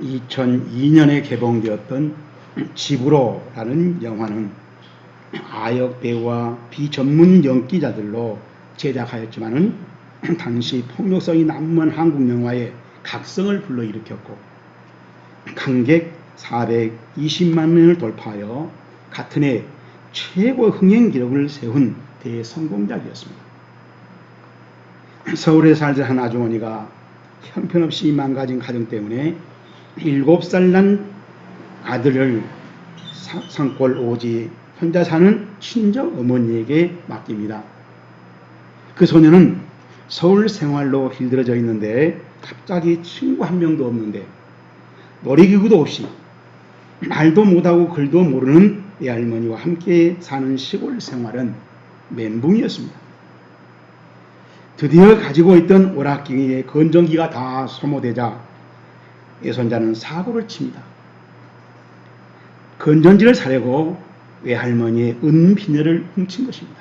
2002년에 개봉되었던 집으로라는 영화는 아역 배우와 비전문 연기자들로 제작하였지만은 당시 폭력성이 난무한 한국 영화의 각성을 불러일으켰고 관객 420만 명을 돌파하여 같은 해 최고 흥행 기록을 세운 대성공작이었습니다. 서울에 살던 한 아주머니가 형편없이 망가진 가정 때문에 7살 난 아들을 사- 산골 오지 혼자 사는 친정 어머니에게 맡깁니다. 그 소녀는 서울 생활로 힘들어져 있는데 갑자기 친구 한 명도 없는데 놀이기구도 없이 말도 못하고 글도 모르는 외할머니와 함께 사는 시골 생활은 멘붕이었습니다. 드디어 가지고 있던 오락기의 건전기가 다 소모되자 예손자는 사고를 칩니다. 건전지를 사려고 외할머니의 은비녀를 훔친 것입니다.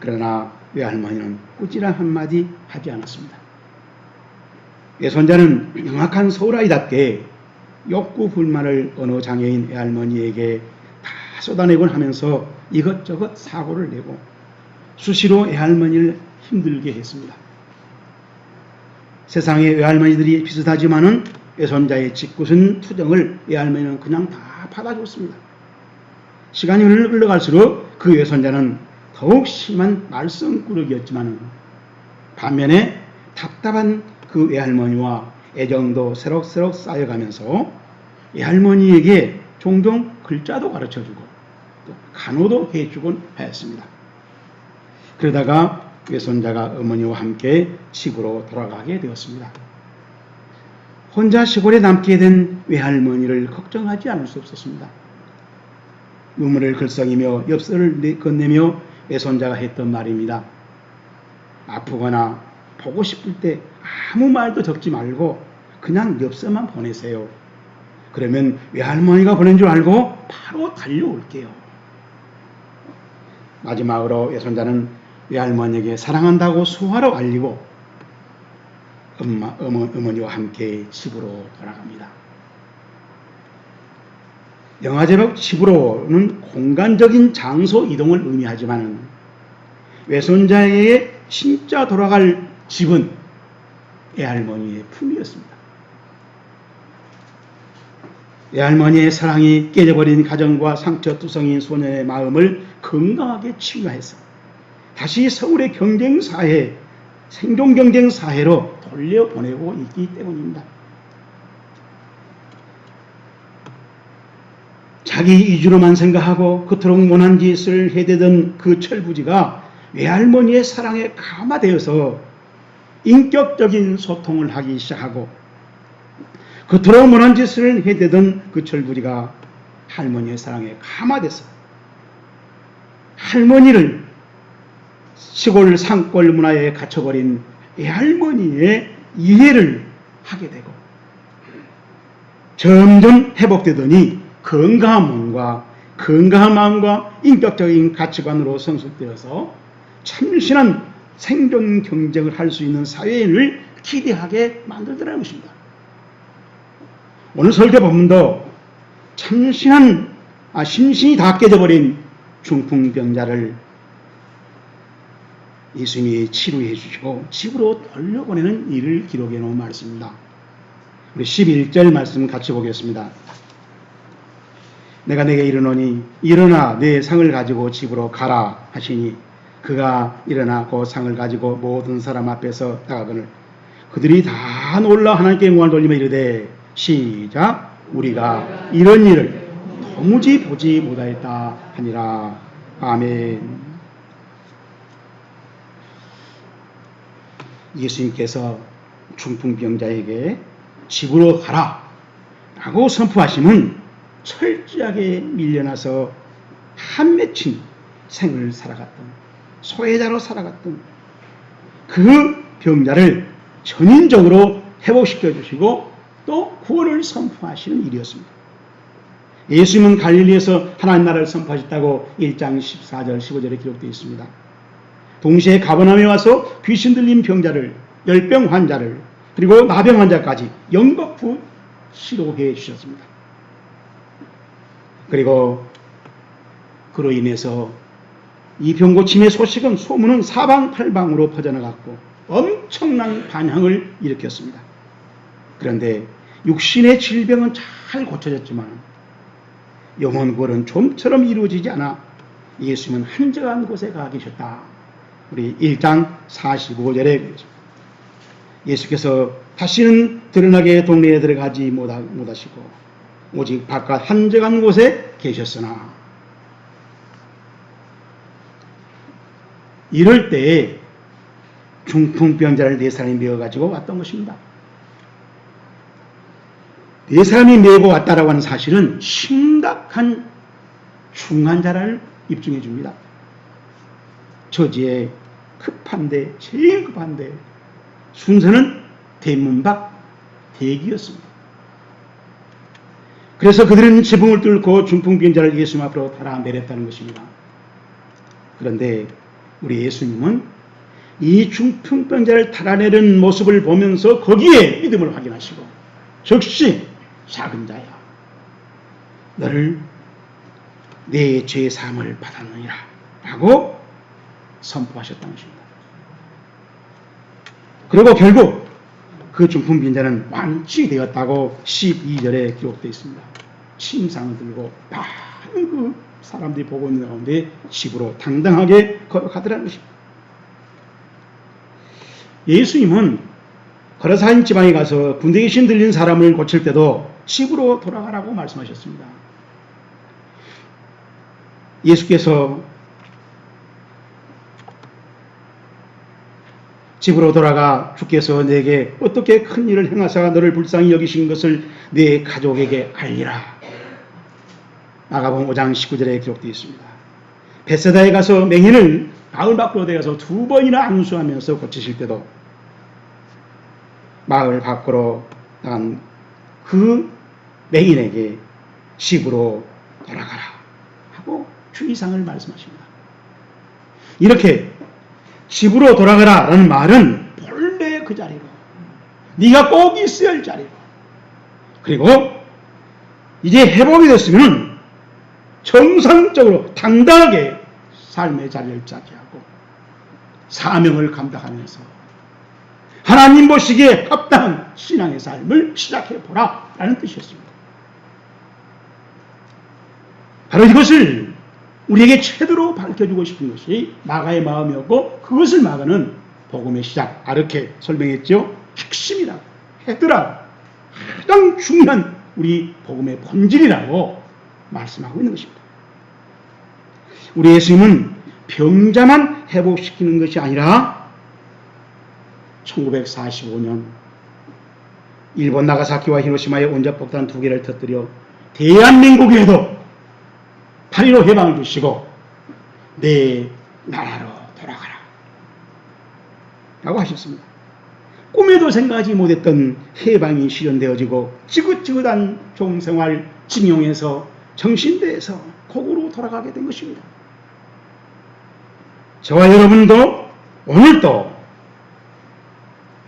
그러나 외할머니는 꾸지람 한마디 하지 않았습니다. 외손자는 명확한 서울아이답게 욕구 불만을 어느 장애인 외할머니에게 다 쏟아내곤 하면서 이것저것 사고를 내고 수시로 외할머니를 힘들게 했습니다. 세상의 외할머니들이 비슷하지만은 외손자의 짓궂은 투정을 외할머니는 그냥 다 받아줬습니다. 시간이 흘러갈수록 그 외손자는 더욱 심한 말썽꾸러기였지만 반면에 답답한 그 외할머니와 애정도 새록새록 쌓여가면서 외할머니에게 종종 글자도 가르쳐주고 또 간호도 해주곤 하였습니다. 그러다가 외손자가 어머니와 함께 집으로 돌아가게 되었습니다. 혼자 시골에 남게 된 외할머니를 걱정하지 않을 수 없었습니다. 눈물을 글썽이며 엽서를 내- 건네며 외손자가 했던 말입니다. 아프거나 보고 싶을 때 아무 말도 적지 말고 그냥 엽서만 보내세요. 그러면 외할머니가 보낸 줄 알고 바로 달려올게요. 마지막으로 외손자는 외할머니에게 사랑한다고 수화로 알리고 엄마, 어머, 어머니와 함께 집으로 돌아갑니다. 영화 제목 집으로는 공간적인 장소 이동을 의미하지만 외손자에게 진짜 돌아갈 집은 애할머니의 품이었습니다. 애할머니의 사랑이 깨져버린 가정과 상처투성인 소년의 마음을 건강하게 치유해서 다 시 서울의 경쟁 사회, 생존 경쟁 사회로 돌려보내고 있기 때문입니다. 자기 이주로만 생각하고 그토록 못한 짓을 해대던 그 철부지가 외할머니의 사랑에 감화되어서 인격적인 소통을 하기 시작하고 그토록 못한 짓을 해대던 그 철부지가 할머니의 사랑에 감화돼서 할머니를 시골 산골 문화에 갇혀버린 외할머니의 이해를 하게 되고 점점 회복되더니 건강한 마음과 인격적인 가치관으로 성숙되어서 참신한 생존 경쟁을 할 수 있는 사회인을 기대하게 만들더라는 것입니다. 오늘 설교 본문도 참신한 아, 심신이 다 깨져버린 중풍병자를 예수님이 치료해 주시고 집으로 돌려보내는 일을 기록해 놓은 말씀입니다. 우리 11절 말씀 같이 보겠습니다. 내가 내게 이르노니 일어나 내 상을 가지고 집으로 가라 하시니 그가 일어나 그 상을 가지고 모든 사람 앞에서 나가거늘 그들이 다 놀라 하나님께 영광을 돌리며 이르되 시작 우리가 이런 일을 도무지 보지 못하였다 하니라 아멘 예수님께서 중풍병자에게 집으로 가라 라고 선포하시면 철저하게 밀려나서 한 맺힌 생을 살아갔던 소외자로 살아갔던 그 병자를 전인적으로 회복시켜 주시고 또 구원을 선포하시는 일이었습니다. 예수님은 갈릴리에서 하나님 나라를 선포하셨다고 1장 14절 15절에 기록되어 있습니다. 동시에 가버나움에 와서 귀신 들린 병자를 열병 환자를 그리고 나병 환자까지 영겁부 치료해 주셨습니다. 그리고 그로 인해서 이 병고침의 소식은 소문은 사방팔방으로 퍼져나갔고 엄청난 반향을 일으켰습니다. 그런데 육신의 질병은 잘 고쳐졌지만 영혼 구원은 좀처럼 이루어지지 않아 예수님은 한적한 곳에 가 계셨다. 우리 1장 45절에 예수께서 다시는 드러나게 동네에 들어가지 못하, 못하시고 오직 바깥 한적한 곳에 계셨으나 이럴 때에 중풍병자를 네 사람이 메어가지고 왔던 것입니다. 네 사람이 메고 왔다라고 하는 사실은 심각한 중환자를 입증해 줍니다. 처지에 급한데, 제일 급한데, 순서는 대문 밖 대기였습니다. 그래서 그들은 지붕을 뚫고 중풍병자를 예수님 앞으로 달아 내렸다는 것입니다. 그런데 우리 예수님은 이 중풍병자를 달아내는 모습을 보면서 거기에 믿음을 확인하시고 즉시 작은 자야 너를 내 죄의 사함을 받았느니라 라고 선포하셨다는 것입니다. 그리고 결국 그 중풍 빈자는 완치되었다고 12절에 기록되어 있습니다. 침상을 들고 많은 그 사람들이 보고 있는 가운데 집으로 당당하게 걸어가더라는 것입니다. 예수님은 거라사인 지방에 가서 군대 귀신 들린 사람을 고칠 때도 집으로 돌아가라고 말씀하셨습니다. 예수께서 집으로 돌아가 주께서 내게 어떻게 큰 일을 행하사 너를 불쌍히 여기신 것을 내 가족에게 알리라. 마가복음 5장 19절에 기록되어 있습니다. 베세다에 가서 맹인을 마을 밖으로 내가서 두 번이나 안수하면서 고치실 때도 마을 밖으로 나간 그 맹인에게 집으로 돌아가라 하고 주의상을 말씀하십니다. 이렇게 집으로 돌아가라 라는 말은 본래 그 자리로 네가 꼭 있어야 할 자리로 그리고 이제 회복이 됐으면 정상적으로 당당하게 삶의 자리를 차지하고 사명을 감당하면서 하나님 보시기에 합당한 신앙의 삶을 시작해 보라 라는 뜻이었습니다. 바로 이것을 우리에게 최대로 밝혀주고 싶은 것이 마가의 마음이었고 그것을 마가는 복음의 시작 아르케 설명했죠. 핵심이라고 헤드라 가장 중요한 우리 복음의 본질이라고 말씀하고 있는 것입니다. 우리 예수님은 병자만 회복시키는 것이 아니라 1945년 일본 나가사키와 히로시마의 원자폭탄 두 개를 터뜨려 대한민국에도 8.15 해방을 주시고 내 나라로 돌아가라 라고 하셨습니다. 꿈에도 생각하지 못했던 해방이 실현되어지고 지긋지긋한 종생활 징용에서 정신대에서 곡으로 돌아가게 된 것입니다. 저와 여러분도 오늘도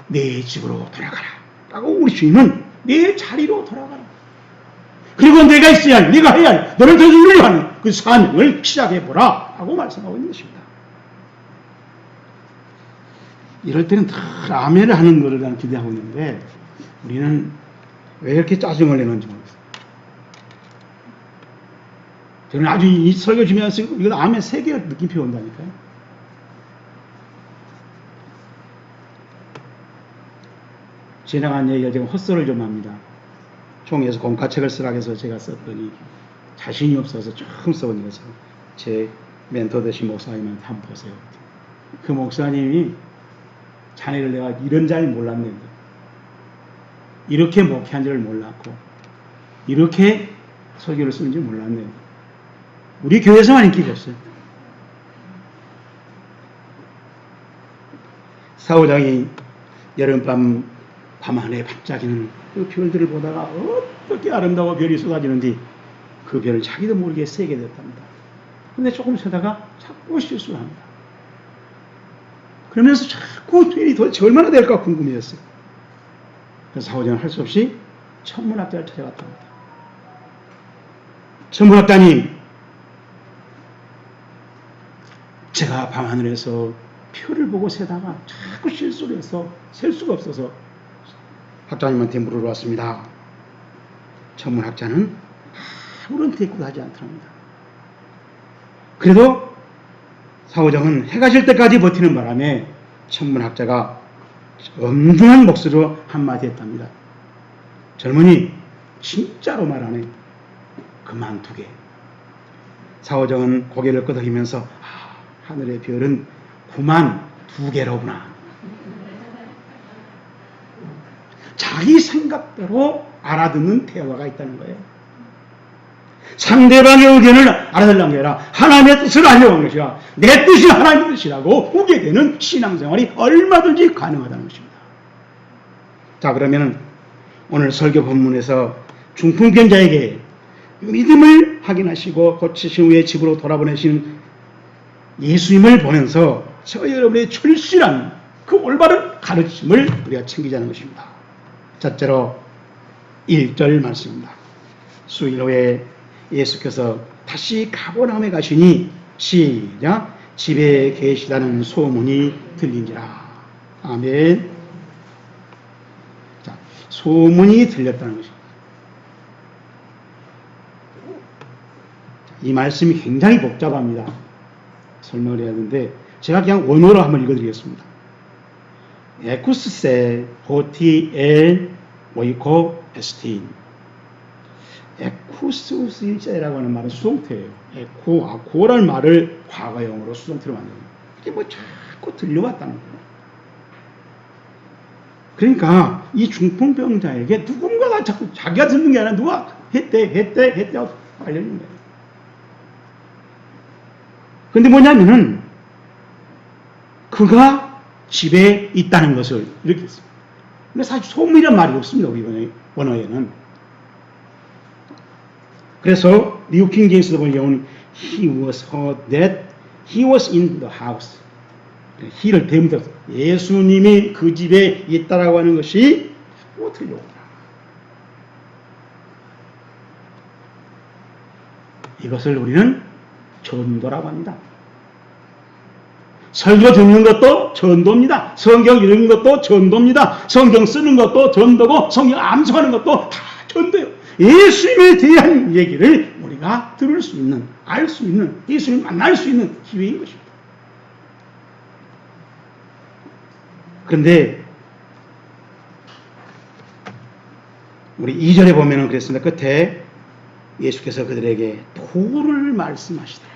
내 집으로 돌아가라 라고 우리 주님은 내 자리로 돌아가라 그리고 내가 있어야 할, 내가 해야 할, 너를 더 이루려 하는 그 사명을 시작해보라 하고 말씀하고 있는 것입니다. 이럴 때는 다 아멘을 하는 것을 난 기대하고 있는데 우리는 왜 이렇게 짜증을 내는지 모르겠어요. 저는 아주 이 설교 주면서 이건 아멘 세 개가 느낌표 온다니까요. 지나간 얘기가 지금 헛소리를 좀 합니다. 총회에서 공과책을 쓰라고 해서 제가 썼더니 자신이 없어서 처음 써본 것을 제 멘토 되신 목사님한테 한번 보세요. 그 목사님이 자네를 내가 이런 잘 몰랐는데 이렇게 목회한 줄 몰랐고 이렇게 설교를 쓰는 줄 몰랐네. 우리 교회에서만 인기가 없어요. 사후장이 여름밤 밤하늘에 반짝이는 그 별들을 보다가 어떻게 아름다워 별이 쏟아지는지 그 별을 자기도 모르게 세게 됐답니다. 근데 조금 쉬다가 자꾸 실수를 합니다. 그러면서 자꾸 별이 도대체 얼마나 될까 궁금해졌어요. 그래서 사후장은 할수 없이 천문학자를 찾아갔답니다. 천문학자님, 제가 밤하늘에서 표를 보고 세다가 자꾸 실수를 해서 셀 수가 없어서 학자님한테 물으러 왔습니다. 천문학자는 아무런 대꾸도 하지 않더랍니다. 그래도 사오정은 해가 질 때까지 버티는 바람에 천문학자가 엄중한 목소리로 한마디 했답니다. 젊은이, 진짜로 말하네. 그만두게. 사오정은 고개를 끄덕이면서 아, 하늘의 별은 구만 두 개로구나. 자기 생각대로 알아듣는 대화가 있다는 거예요. 상대방의 의견을 알아들는 게 아니라 하나님의 뜻을 알려는 것이야. 내 뜻이 하나님의 뜻이라고 우게 되는 신앙생활이 얼마든지 가능하다는 것입니다. 자 그러면 오늘 설교 본문에서 중풍병자에게 믿음을 확인하시고 고치신 후에 집으로 돌아보내신 예수님을 보면서 저 여러분의 출실한 그 올바른 가르침을 우리가 챙기자는 것입니다. 첫째로 1절 말씀입니다. 수일 후에 예수께서 다시 가버나움에 가시니 시작 집에 계시다는 소문이 들린지라. 아멘. 자, 소문이 들렸다는 것입니다. 자, 이 말씀이 굉장히 복잡합니다. 설명을 해야 하는데 제가 그냥 원어로 한번 읽어드리겠습니다. 에쿠스세 엘 오이코 에스틴 에쿠스우스일자라고 하는 말은 수동태예요. 에쿠, 아쿠라는 말을 과거형으로 수동태로 만듭니다. 이게 뭐 자꾸 들려왔다는 거예요. 그러니까 이 중풍병자에게 누군가가 자꾸 자기가 듣는 게 아니라 누가 했대, 했대, 했대 하고 알려주는 거예요. 근데 뭐냐면은 그가 집에 있다는 것을 이렇게 했습니다. 근데 사실 소문이란 말이 없습니다. 우리 원어에는. 그래서 미국 킹 제임스 보는 경우는 he was heard that he was in the house. he를 대문대로 예수님이 그 집에 있다라고 하는 것이 뭐 틀려오더라. 이것을 우리는 전도라고 합니다. 설교 듣는 것도 전도입니다. 성경 읽는 것도 전도입니다. 성경 쓰는 것도 전도고 성경 암송하는 것도 다 전도예요. 예수님에 대한 얘기를 우리가 들을 수 있는, 알 수 있는, 예수님 만날 수 있는 기회인 것입니다. 그런데 우리 2절에 보면 은 그랬습니다. 끝에 예수께서 그들에게 도를 말씀하시더라.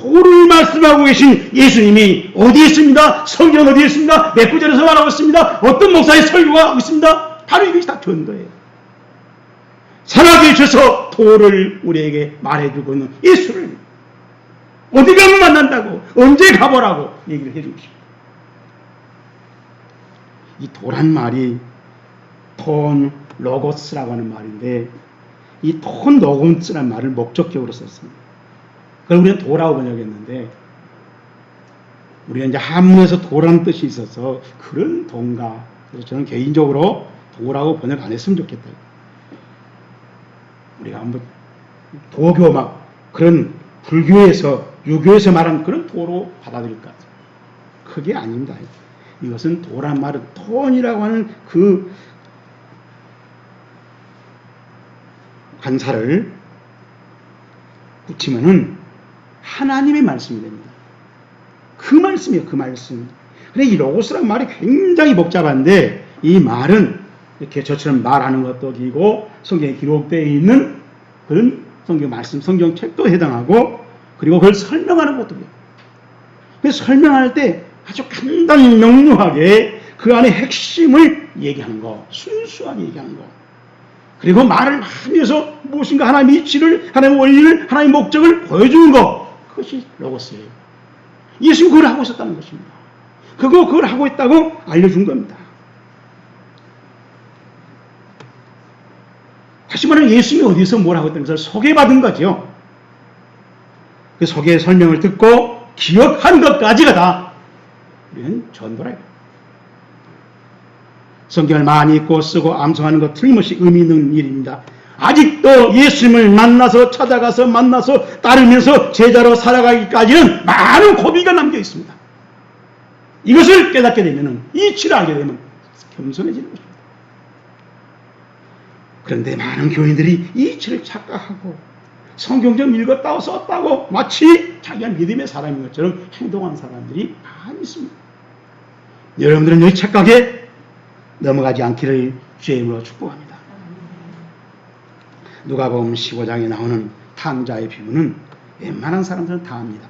도를 말씀하고 계신 예수님이 어디에 있습니다? 성경 어디에 있습니다? 몇 구절에서 말하고 있습니다? 어떤 목사의 설교가 하고 있습니다? 바로 이것이 다 전도예요. 살아계셔서 도를 우리에게 말해주고 있는 예수를 어디 가면 만난다고 언제 가보라고 얘기를 해주고 싶습니다. 이 도란 말이 톤 로고스라고 하는 말인데 이톤 로고스라는 말을 목적격으로 썼습니다. 그걸 우리는 도라고 번역했는데 우리가 이제 한문에서 도라는 뜻이 있어서 그런 도인가 그래서 저는 개인적으로 도라고 번역 안 했으면 좋겠다. 우리가 한번 도교 막 그런 불교에서 유교에서 말한 그런 도로 받아들일 것 같아요. 그게 아닙니다. 이것은 도란 말은 톤이라고 하는 그 관사를 붙이면은 하나님의 말씀이 됩니다. 그 말씀이에요, 그 말씀. 근데 이 로고스란 말이 굉장히 복잡한데 이 말은 이렇게 저처럼 말하는 것도 기고 성경에 기록되어 있는 그런 성경 말씀, 성경책도 해당하고 그리고 그걸 설명하는 것도 돼요. 그래서 설명할 때 아주 간단히 명료하게 그 안에 핵심을 얘기하는 거, 순수하게 얘기하는 거. 그리고 말을 하면서 무엇인가 하나님의 이치를, 하나님의 원리를, 하나님의 목적을 보여주는 거. 그것이 로고스예요. 예수님 그걸 하고 있었다는 것입니다. 그거 그걸 하고 있다고 알려준 겁니다. 다시 말하면 예수님이 어디서 뭘 하고 있다는 것을 소개받은 거죠. 그 소개 설명을 듣고 기억한 것까지가 다 우리는 전도라. 성경을 많이 읽고 쓰고 암송하는 것 틀림없이 의미 있는 일입니다. 아직도 예수님을 만나서 찾아가서 만나서 따르면서 제자로 살아가기까지는 많은 고비가 남겨 있습니다. 이것을 깨닫게 되면은 이치를 알게 되면 겸손해지는 것입니다. 그런데 많은 교인들이 이치를 착각하고 성경 좀 읽었다고 썼다고 마치 자기가 믿음의 사람인 것처럼 행동한 사람들이 많이 있습니다. 여러분들은 이 착각에 넘어가지 않기를 주의 이름으로 축복합니다. 누가복음 15장에 나오는 탕자의 비유는 웬만한 사람들은 다 압니다.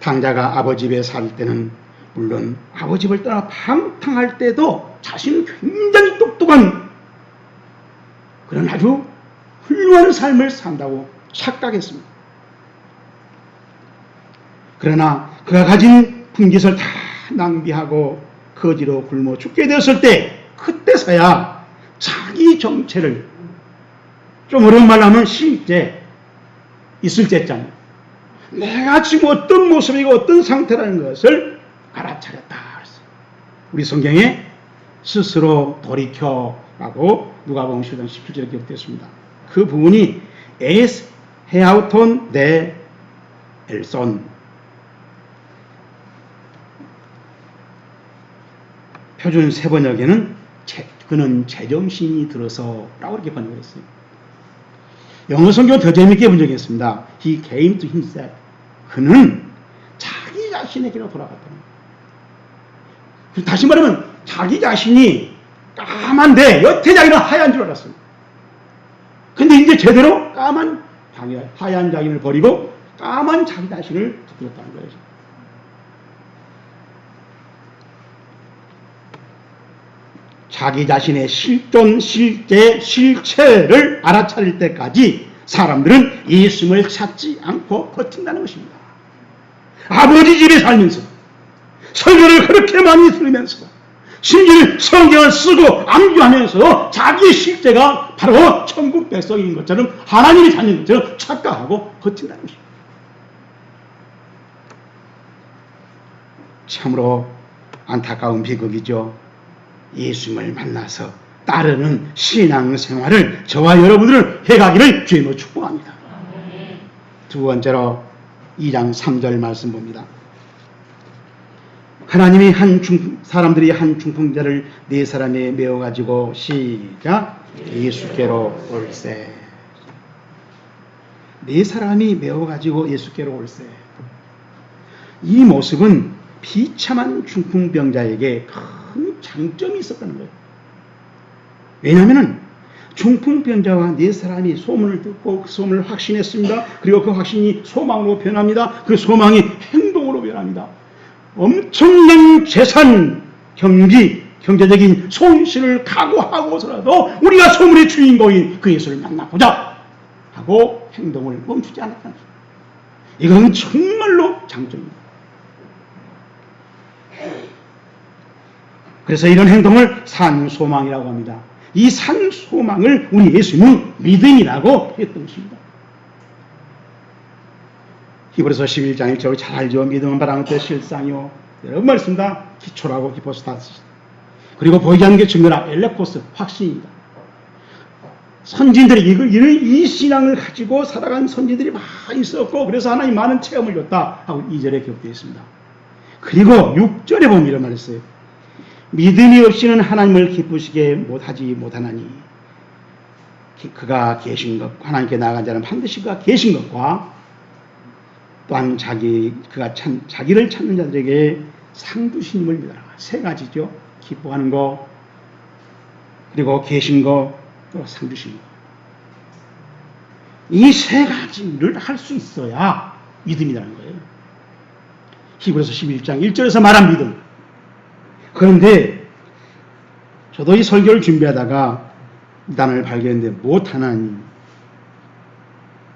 탕자가 아버지 집에 살 때는 물론 아버지 집을 떠나 방탕할 때도 자신은 굉장히 똑똑한 그런 아주 훌륭한 삶을 산다고 착각했습니다. 그러나 그가 가진 분깃을 다 낭비하고 거지로 굶어 죽게 되었을 때 그때서야 자기 정체를 좀 어려운 말로 하면 실제 있을 때잖아요. 내가 지금 어떤 모습이고 어떤 상태라는 것을 알아차렸다. 우리 성경에 스스로 돌이켜라고 누가복음 10장 17절에 기록되었습니다. 그 부분이 에스 헤아우톤 데 엘손 표준 세번역에는 제, 그는 제정신이 들어서 라고 이렇게 번역을 했어요. 영어 성경 더 재밌게 번역했습니다. He came to himself. 그는 자기 자신에게로 돌아갔다는 거예요. 다시 말하면 자기 자신이 까만데 여태 자기는 하얀 줄 알았어요. 근데 이제 제대로 까만 하얀 자기를 버리고 까만 자기 자신을 부끄럽다는 거예요. 자기 자신의 실존, 실제, 실체를 알아차릴 때까지 사람들은 예수님을 찾지 않고 버틴다는 것입니다. 아버지 집에 살면서 설교를 그렇게 많이 들으면서 심지어 성경을 쓰고 암기하면서 자기의 실제가 바로 천국 백성인 것처럼 하나님이 찾는 것처럼 착각하고 버틴다는 것입니다. 참으로 안타까운 비극이죠. 예수님을 만나서 따르는 신앙 생활을 저와 여러분들은 해가기를 주님으로 축복합니다. 두 번째로 2장 3절 말씀 봅니다. 하나님이 한 중, 사람들이 한 중풍자를 네 사람에 메어 가지고 시작 예수께로 올세. 네 사람이 메어 가지고 예수께로 올세. 이 모습은 비참한 중풍병자에게 큰 장점이 있었다는 거예요. 왜냐하면 중풍병자와 네 사람이 소문을 듣고 그 소문을 확신했습니다. 그리고 그 확신이 소망으로 변합니다. 그 소망이 행동으로 변합니다. 엄청난 재산, 경기, 경제적인 손실을 각오하고서라도 우리가 소문의 주인공인 그 예수를 만나보자 하고 행동을 멈추지 않았다는 거예요. 이건 정말로 장점입니다. 그래서 이런 행동을 산소망이라고 합니다. 이 산소망을 우리 예수님은 믿음이라고 했던 것입니다. 히브리서 11장 1절을 잘 알죠. 믿음은 바라는 때 실상이요. 여러분 말씀 다 기초라고 히포스타스. 그리고 보이지 않는 게 증거라 엘레코스 확신입니다. 선진들이 이걸, 이 신앙을 가지고 살아간 선진들이 많이 있었고 그래서 하나님 많은 체험을 줬다 하고 2절에 기록되어 있습니다. 그리고 6절에 보면 이런 말을 했어요. 믿음이 없이는 하나님을 기쁘시게 못하지 못하나니 그가 계신 것 하나님께 나아간 자는 반드시 그가 계신 것과 또한 자기 그가 참, 자기를 찾는 자들에게 상 주시님을 믿어라. 세 가지죠. 기뻐하는 거 그리고 계신 거 또 상 주시는 거이 세 가지를 할 수 있어야 믿음이라는 거예요. 히브리서 11장 1절에서 말한 믿음 그런데 저도 이 설교를 준비하다가 단어를 발견했는데 못 하나님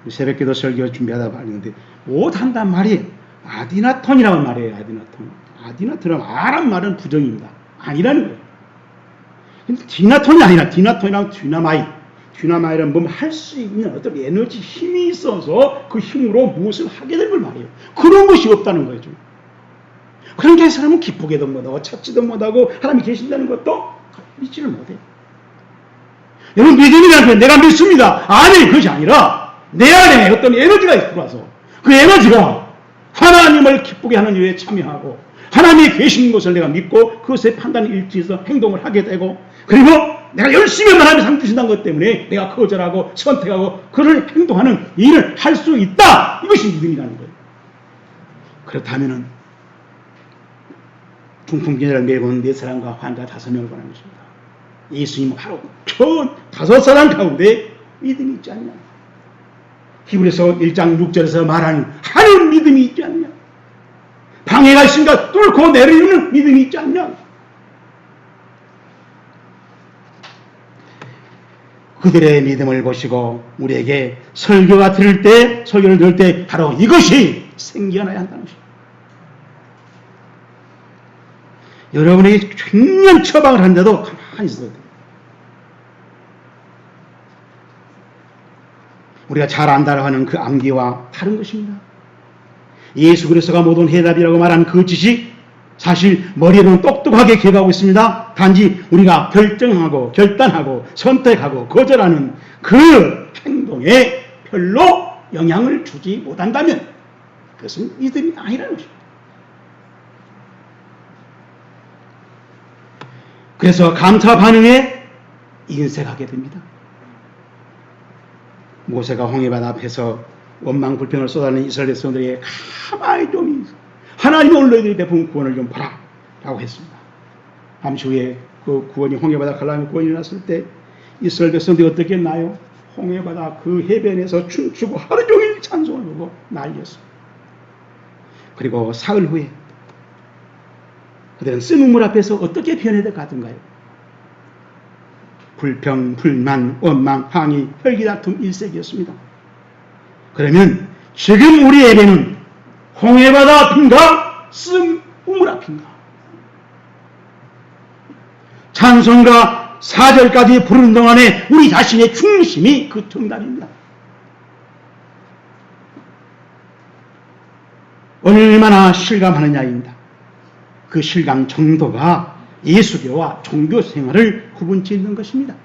새벽기도 설교 준비하다가 발견했는데 못 한단 말이 아디나톤이라는 말이에요. 아디나톤. 아디나톤은 아란 말은 부정입니다. 아니라는 거예요. 디나톤이 아니라 디나톤이랑 듀나마이. 듀나마이는 뭐할 수 있는 어떤 에너지 힘이 있어서 그 힘으로 무엇을 하게 된걸 말이에요. 그런 것이 없다는 거죠. 그러니까 이 사람은 기쁘게도 못하고 찾지도 못하고 하나님이 계신다는 것도 믿지를 못해. 여러분 믿음이라는 게 내가 믿습니다. 아니 그것이 아니라 내 안에 어떤 에너지가 들어와서 그 에너지가 하나님을 기쁘게 하는 일에 참여하고 하나님이 계신 것을 내가 믿고 그것에 판단을 일치해서 행동을 하게 되고 그리고 내가 열심히 하나님이 상 주신다는 것 때문에 내가 거절하고 선택하고 그를 행동하는 일을 할 수 있다. 이것이 믿음이라는 거예요. 그렇다면은 중풍기를 메고 온네 사람과 환자 다섯 명을 보는 것입니다. 예수님은 바로 저 다섯 사람 가운데 믿음이 있지 않냐. 히브리서 1장 6절에서 말하는 하는 믿음이 있지 않냐. 방해가 있으니까 뚫고 내리는 믿음이 있지 않냐. 그들의 믿음을 보시고 우리에게 설교가 들을 때, 설교를 들을 때 바로 이것이 생겨나야 한다는 것입니다. 여러분이全년 처방을 하는데도 가만히 있어야 돼요. 우리가 잘 안다고 하는 그 암기와 다른 것입니다. 예수 그리스도가 모든 해답이라고 말한 그 지식 사실 머리로는 똑똑하게 기억하고 있습니다. 단지 우리가 결정하고 결단하고 선택하고 거절하는 그 행동에 별로 영향을 주지 못한다면 그것은 믿음이 아니라는 것입니다. 그래서 감사 반응에 인색하게 됩니다. 모세가 홍해바다 앞에서 원망 불평을 쏟아내는 이스라엘 백성들에게 가만히 좀 하나님 오늘 너희들이 베푼 구원을 좀 봐라 라고 했습니다. 잠시 후에 그 구원이 홍해바다 갈라면 구원이 일어났을 때 이스라엘 백성들이 어떻게 했나요? 홍해바다 그 해변에서 춤추고 하루 종일 찬송을 부르고 난리였습니다. 그리고 사흘 후에 그들은 쓰는 물 앞에서 어떻게 변해야 가던가요? 불평, 불만, 원망, 항의, 혈기다툼 일색이었습니다. 그러면 지금 우리 에게는 홍해바다 앞인가? 쓴 우물 앞인가? 찬송가 4절까지 부르는 동안에 우리 자신의 중심이 그 정답입니다. 얼마나 실감하느냐입니다. 그 실감 정도가 예수교와 종교 생활을 구분 짓는 것입니다.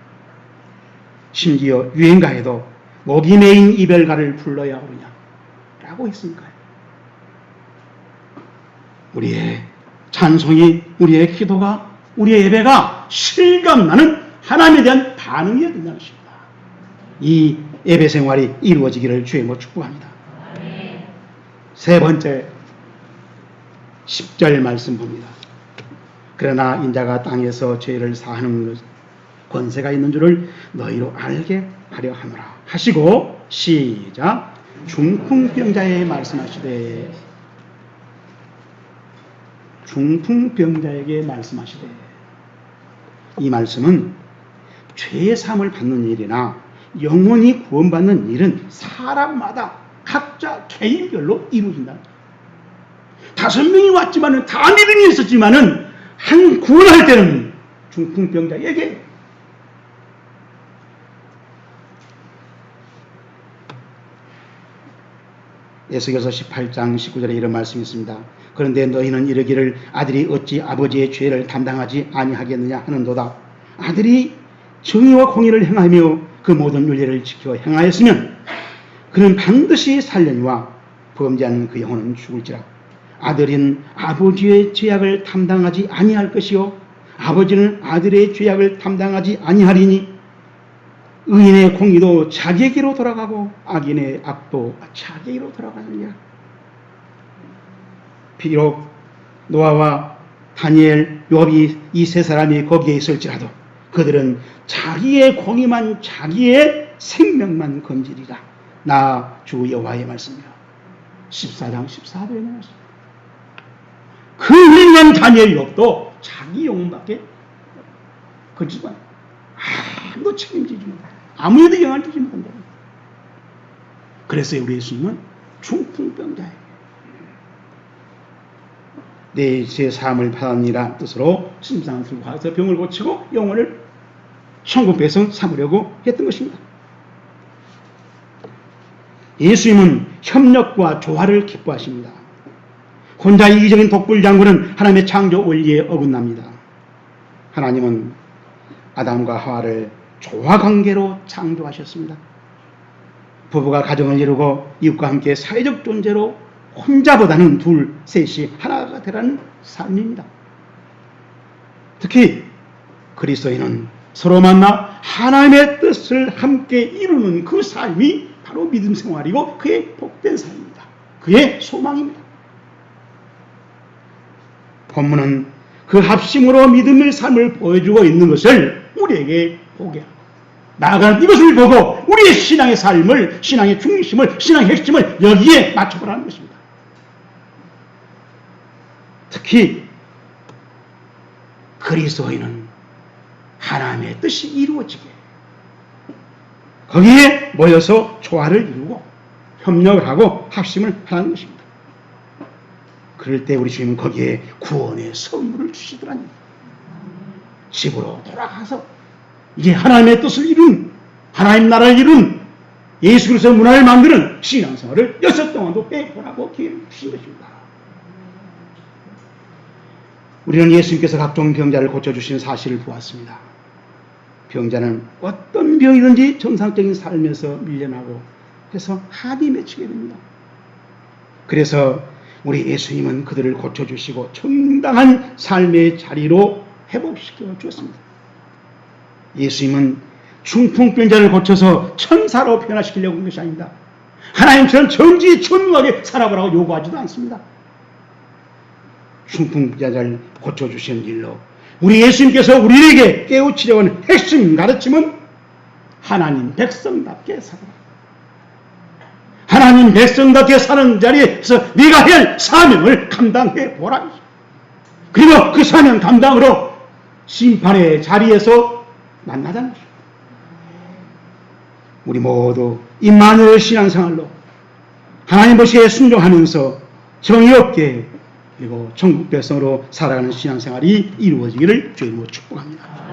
심지어 유행가에도 목이 메인 이별가를 불러야 오느냐 라고 했으니까요. 우리의 찬송이, 우리의 기도가, 우리의 예배가 실감나는 하나님에 대한 반응이어야 된다는 것입니다. 이 예배 생활이 이루어지기를 주의 모 축복합니다. 세 번째 10절 말씀 봅니다. 그러나 인자가 땅에서 죄를 사하는 권세가 있는 줄을 너희로 알게 하려 하노라 하시고 시작 중풍병자에 말씀하시되 중풍병자에게 말씀하시되 이 말씀은 죄의 삶을 받는 일이나 영원히 구원받는 일은 사람마다 각자 개인별로 이루어진다. 다섯 명이 왔지만은 다 믿음이 있었지만은 한 구원할 때는 중풍병자에게 에스겔서 18장 19절에 이런 말씀이 있습니다. 그런데 너희는 이르기를 아들이 어찌 아버지의 죄를 담당하지 아니하겠느냐 하는도다. 아들이 정의와 공의를 행하며 그 모든 윤리를 지켜 행하였으면 그는 반드시 살려니와 범죄하는 그 영혼은 죽을지라. 아들인 아버지의 죄악을 담당하지 아니할 것이요 아버지는 아들의 죄악을 담당하지 아니하리니 의인의 공의도 자기에게로 돌아가고 악인의 악도 자기에게로 돌아가느냐. 비록 노아와 다니엘, 요압이 이 세 사람이 거기에 있을지라도 그들은 자기의 공의만 자기의 생명만 건지리라. 나 주 여호와의 말씀이야. 14장 14절에 나왔습니다. 그 훌륭한 다니엘 욥도 자기 영혼밖에 건지만 아무도 책임지지 못해. 아무에도 영향을 주지 못한다. 그래서 우리 예수님은 중풍병자예요. 내제 삶을 받았니라 뜻으로 심상을 들고 가서 병을 고치고 영혼을 천국 배성 삼으려고 했던 것입니다. 예수님은 협력과 조화를 기뻐하십니다. 혼자 이기적인 독불 장군은 하나님의 창조 원리에 어긋납니다. 하나님은 아담과 하와를 조화 관계로 창조하셨습니다. 부부가 가정을 이루고 이웃과 함께 사회적 존재로 혼자보다는 둘, 셋이 하나가 되라는 삶입니다. 특히 그리스도인은 서로 만나 하나님의 뜻을 함께 이루는 그 삶이 바로 믿음 생활이고 그의 복된 삶입니다. 그의 소망입니다. 본문은 그 합심으로 믿음의 삶을 보여주고 있는 것을 우리에게 보게 합니다. 나아가는 이것을 보고 우리의 신앙의 삶을, 신앙의 중심을, 신앙의 핵심을 여기에 맞춰보라는 것입니다. 특히 그리스도인은 하나님의 뜻이 이루어지게 거기에 모여서 조화를 이루고 협력을 하고 합심을 하는 것입니다. 그럴 때 우리 주님은 거기에 구원의 선물을 주시더라니. 집으로 돌아가서 이제 하나님의 뜻을 이룬 하나님 나라를 이룬 예수 그리스도의 문화를 만드는 신앙생활을 여섯 동안도 해보라고 기회를 주신 것입니다. 우리는 예수님께서 각종 병자를 고쳐주신 사실을 보았습니다. 병자는 어떤 병이든지 정상적인 삶에서 밀려나고 해서 합이 맺히게 됩니다. 그래서 우리 예수님은 그들을 고쳐주시고 정당한 삶의 자리로 회복시켜 주었습니다. 예수님은 중풍병자를 고쳐서 천사로 변화시키려고 한 것이 아닙니다. 하나님처럼 정지천무하게 살아보라고 요구하지도 않습니다. 중풍자를 고쳐주시는 일로 우리 예수님께서 우리에게 깨우치려고 하는 핵심 가르침은 하나님 백성답게 살아라. 하나님 백성답게 사는 자리에서 네가 할 사명을 감당해 보라. 그리고 그 사명 감당으로 심판의 자리에서 만나자는 것입니다. 우리 모두 임마누엘 신앙생활로 하나님 보시에 순종하면서 정의 없게 그리고 천국 백성으로 살아가는 신앙생활이 이루어지기를 주님으로 축복합니다.